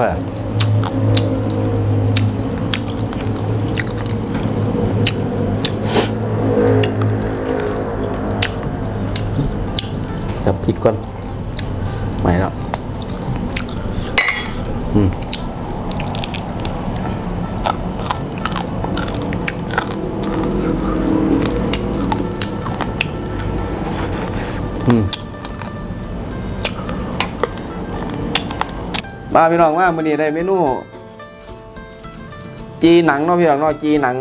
เลยจับพริกก่อนไม่แล้วอืม มาพี่น้องมาวันนี้ได้เมนูจีหนังเนาะพี่น้องเนาะจีหนัง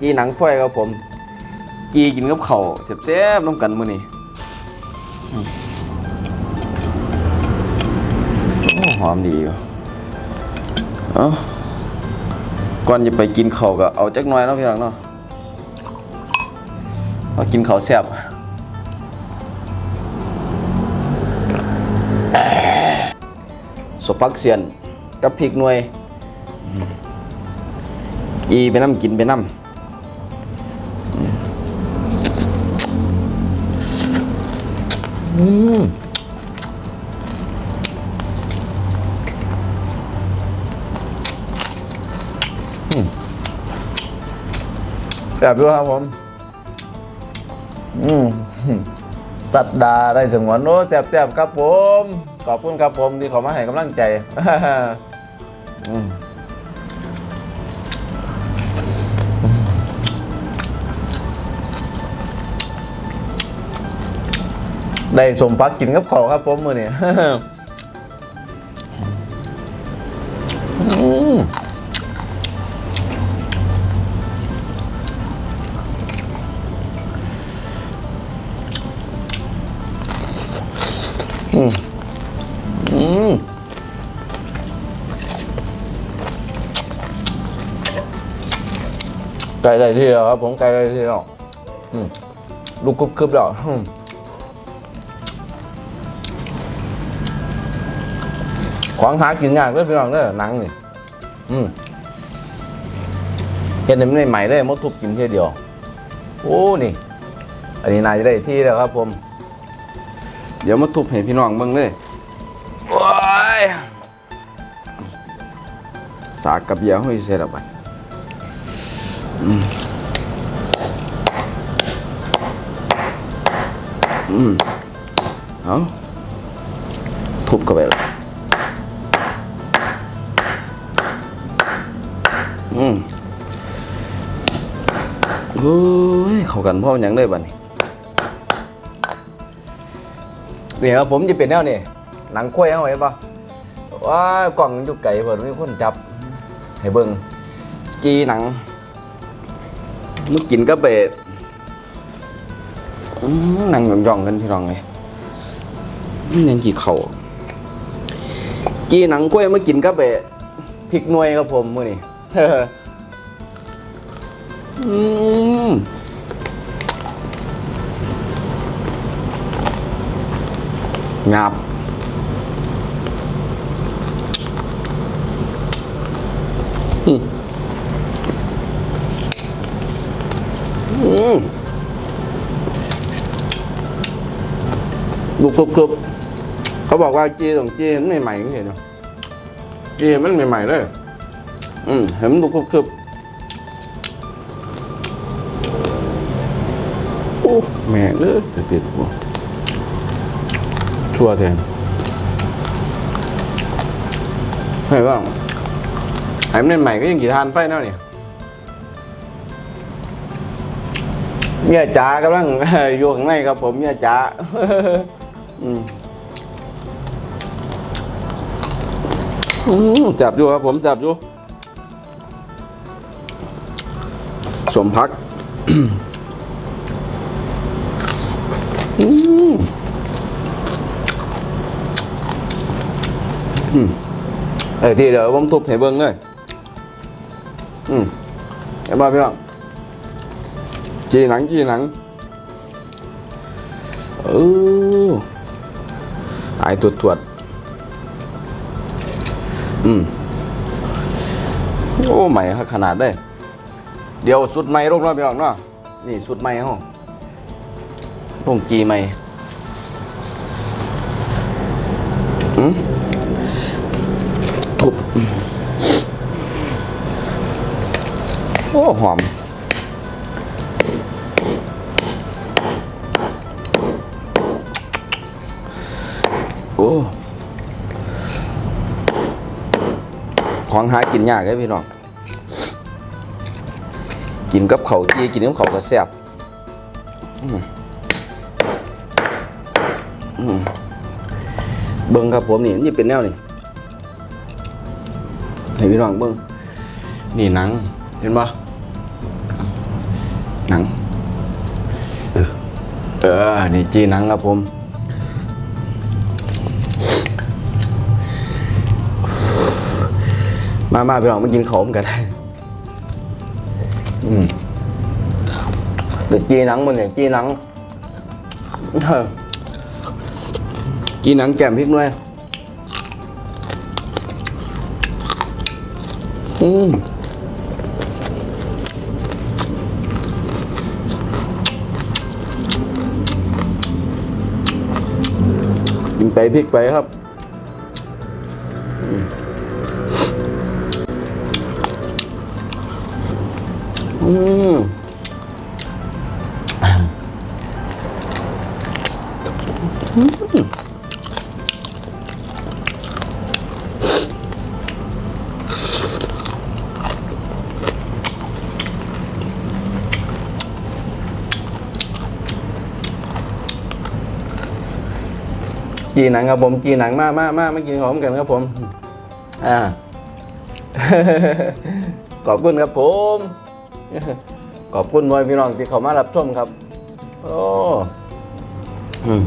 จีหนังฝ้อยครับผม จีกินกับข้าวแซ่บๆน้ำกันมื้อนี้หอมดีอยู่เอ้าก่อนจะไปกินข้าวก็เอาจักหน่อยเนาะพี่น้องเนาะเอากินข้าวแซ่บ สปักเสียนกับพริกหน่วยจีไปน้ำกินไปน้ำอืมแบบด้วยครับผม อืมสัตดาได้สงวนโอ้แซ่บๆครับผม ขอบคุณครับผมที่ขอมาให้กำลังใจอืมได้สมพักกินกับข้าวครับผมมือเนี่ย ไก่ได้ที่แล้วครับ ผมไก่ได้ที่แล้วลูกกรุบกรึบแล้วอืมของหากินยากเลยพี่น้องเด้อหนังนี่อืมเห็นในใหม่เลยมดทุบกินเทียเดียว โอ้นี่ อันนี้นายจะได้ที่แล้วครับ ผม เดี๋ยวมาทุบให้พี่น้องเบิ่งเลยโอ้ยสากกับเบียร์ห้อยเสร็จแล้วบัด อืมอืมเอาทุบเข้าไปเลยอืมโอ้ยเข้ากันพ่อมันยังเลยบัดนี้นี่ครับผมจะเป็นแนวนี่หนังกล้วยเอาไว้ปะว่ากล่องอยู่ไก่เพิ่นมีคนจับ ให้เบิ่งจีหนัง มึกกินก็เบะอื้อหนังย่องๆกันพี่น้องเลยนี่ยังกี่เข่าจีหนังกล้วยมากินก็เบะพริกหน่วยครับผมมื้อนี้อืมงับอืมอืม บุกกรุบๆเขาบอกว่าจีของจีเห็นใหม่ๆไม่เห็นเหรอจีมันใหม่ๆเลยอืมเห็นมันบุกกรุบๆโอ้แม่เลยจะติดหัวชั่วแทนเห็นป่ะไอ้มันใหม่ก็ยังกี่ทานไฟเนาะเนี่ยเมียจ๋ากำลังอยู่ข้างในครับผมเมียจ๋า อืมจับอยู่ครับผมจับอยู่สมพักอืมเออทีเดี๋ยวผมทุบให้เบิ้งเลยอืมเห็นป่ะพี่น้องจีหนังจีหนังเออ ไอายตรวจตรวจอืมโอ้ใหม่ขนาดได้เดี๋ยวสุดใหม่ลงแล้วพี่น้อเนาะนี่สุดใหม่ห้องลงจีใหม่อืมทุบโอ้หอม ของหากินยากเลยพี่น้อง กินกับเขาวจีกินกับเขาวก็แซ่บเบิ้งครับผมนี่นี่เป็นแนวนี่ให้พี่น้องเบิ้งนี่หนัง เห็นปะหนัง เออ นี่จีหนังครับผม มามาพี่น้องมากินขมกันได้อืมเดี๋ยวจีหนังมันเนี่ยจีหนังเออจีหนังแจ่มพริกด้วยอืมกินไปพริกไปครับ อืมจีหนังครับผมจีหนังมากมากมากไมากินของกันครับผม อ่า ขอบคุณครับผม ขอบคุณพ่อพี่น้องที่เข้ามารับชมครับ โอ้อืม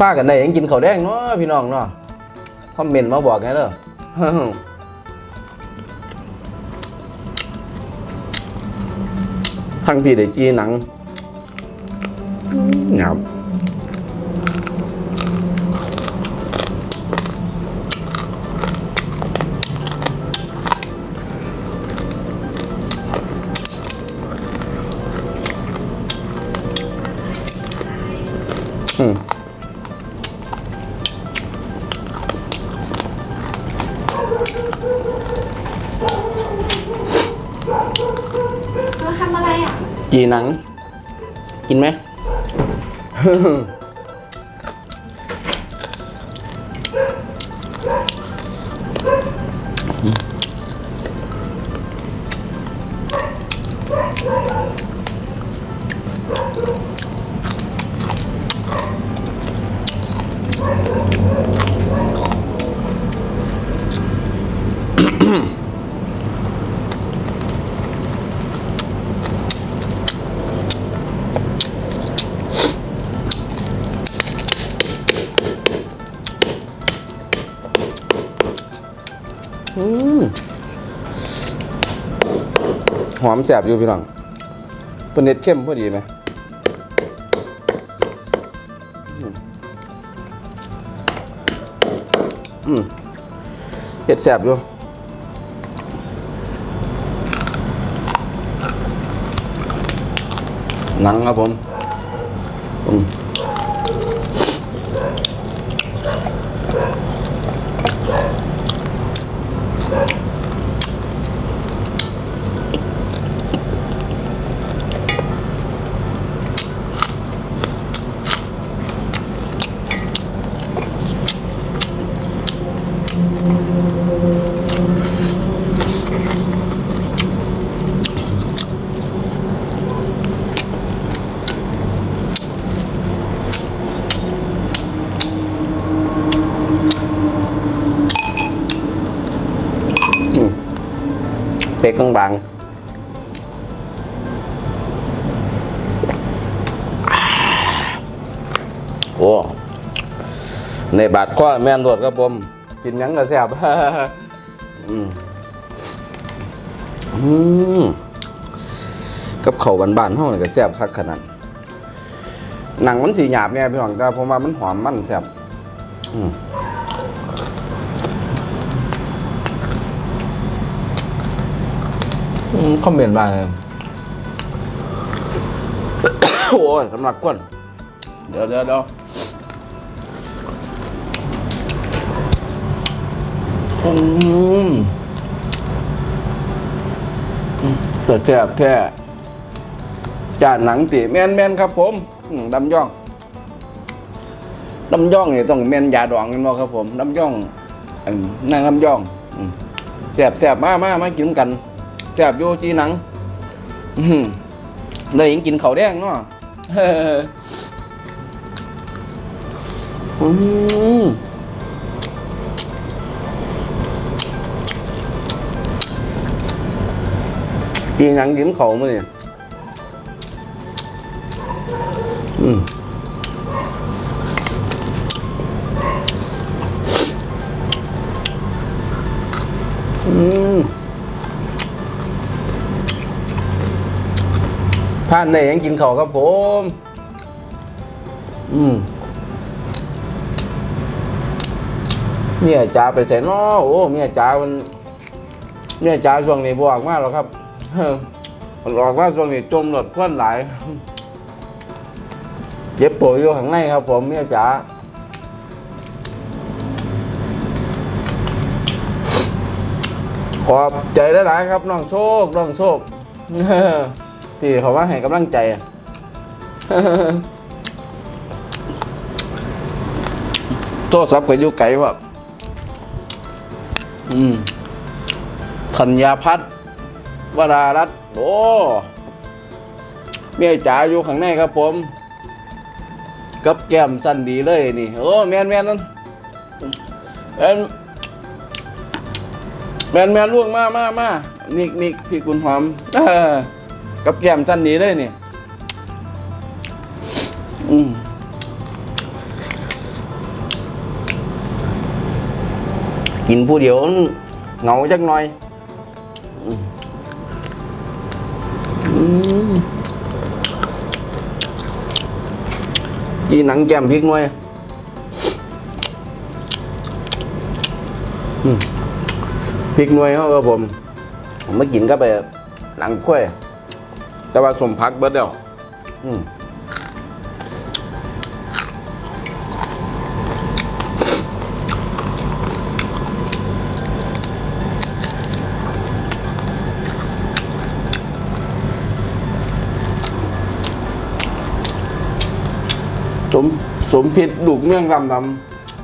ป้ากันได้ยังกินข้าวแดงเนาะพี่น้องเนาะคอมเมนต์มาบอกไงเด้อ ทั้งพี่ได้จีหนังหยาบ หนัง กินไหม หอมแสบอยู่พี่น้องเป็นเน็ดเข้มพอดีไหมอืมเห็ดแสบอยู่หนังครับผมอืม บางโอ้ในบาดข้อแม่นรวดครับผมกินยังก็แซ่บอืมอืมกับเข่าบ้านๆเท่าไหร่ก็แซ่บคักขนาดหนังมันสีหยาบเนี่ยพี่น้องแต่ผมว่ามันหอมมันแซ่บอืม อืม คอมเมนต์มาโอ้ยสำหรับก้นเดี๋ยวเดี๋ยวเดี๋ยวอืมแต่แซ่บแท้จานหนังติแมนแมนครับผมดำย่องดำย่องเนี่ยต้องแมนยาดองกันบ่ครับผมดำย่องนั่งดำย่องแซ่บแซ่บมามามากินกัน ซ่บโยจีหนังเลยยังกินเขาวแดงเนาะเฮ้ออืมกินหนังกินเขามาเนี่ยอืม ผ่านได้ยังกินเขาวครับผม อืมเมียจ๋าไปใส่นอโอ้เมียจ๋ามันเมียจ๋าช่วงนี้บอกมากหรอครับเฮ้อมันออกมาช่วงนี้จมหลดควันหลายเจ็บปวดอยู่ข้างในครับ ผมเมียจ๋าขอบใจหลายๆครับน้องโชคน้องโชค ที่เขาว่าให้กำลังใจโทรศัพท์ก็อยู่ไกลว่ะอืมธัญญาพัฒน์วรารัตน์โอ้เมียจ๋าอยู่ข้างในครับผม กับแก้มสั้นดีเลยนี่ โอ้แมนแมนนั่นแมนแมนแมนล่วงมามามานิกนิกพี่คุณหอมอ กับแก้มสั้นดีเลยนี่อืมกินผู้เดียวเหงาจักหน่อยอืมอืมจีหนังแก้มพริกหน่อยพริกหน่วยเขาครับผม ผมมากินก็ไปหนังกล้วย แต่ว่าสมพักเบิดเดียวอืมสมสมพิษดุกเมืองลำล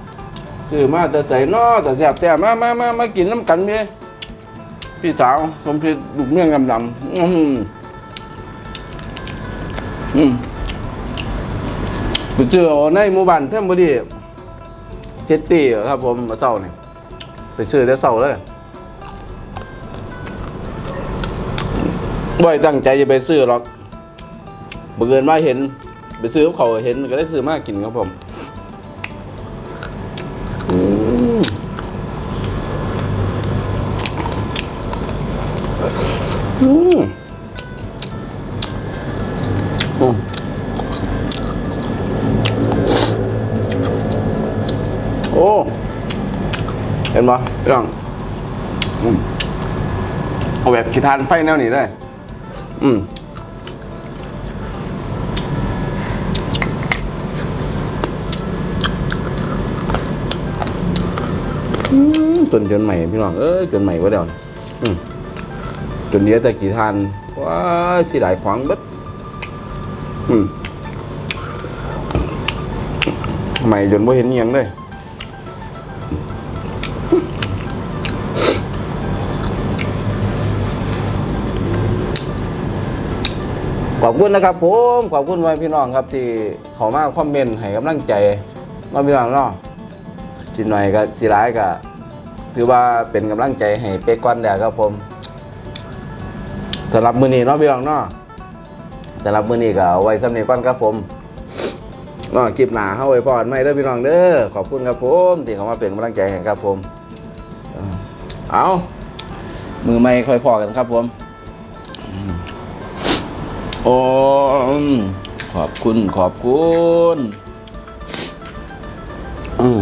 ำคือมาแต่ใส่นอแต่แสบแสบมามามามากินน้ำกันพี่พี่สาวสมพิษดุกเมืองลำลำอืม อืมไปเจอเอในหมู่บ้านเทมบดีเซตตี้ครับ ผมมาเศร้าเนี่ยไปซื้อแต่เศร้าเลยบ่อยตั้งใจจะไปซื้อหรอกบังเอิญมาเห็น ไปซื้อเขาเห็นก็ได้ซื้อมากกินครับผม โอ้ เห็นปะพี่น้องอืมเอาแบบขีทานไฟแนวนี้ได้ อืมจนจนใหม่พี่น้องเอ้ยจนใหม่ว่าเดี๋ยวจนเหลี้ยแต่กี่ทานว้าสิหลายขวางบิด อืมใหม่จนไม่เห็นอิหยังเลยขอบคุณนะครับผมขอบคุณไว้พี่น้องครับ ที่เขามาคอมเมนต์ให้กำลังใจมาพี่น้องเนาะสิหน่อยก็สิร้ายก็ถือว่าเป็นกำลังใจให้เป๊กก้อนแดกครับผมสำหรับมือนี้เนาะพี่น้องเนาะ สำหรับมือนี้ก็เอาไว้สำเนียก้อนครับผมนาะคลิปหนาเข้าไว้พอดไม่เด้อพี่น้องเด้อขอบคุณครับผมที่เขามาเป็นกำลังใจให้ครับผม เอามือไม่ค่อยพอกันครับผมโอ้ขอบคุณขอบคุณ อืม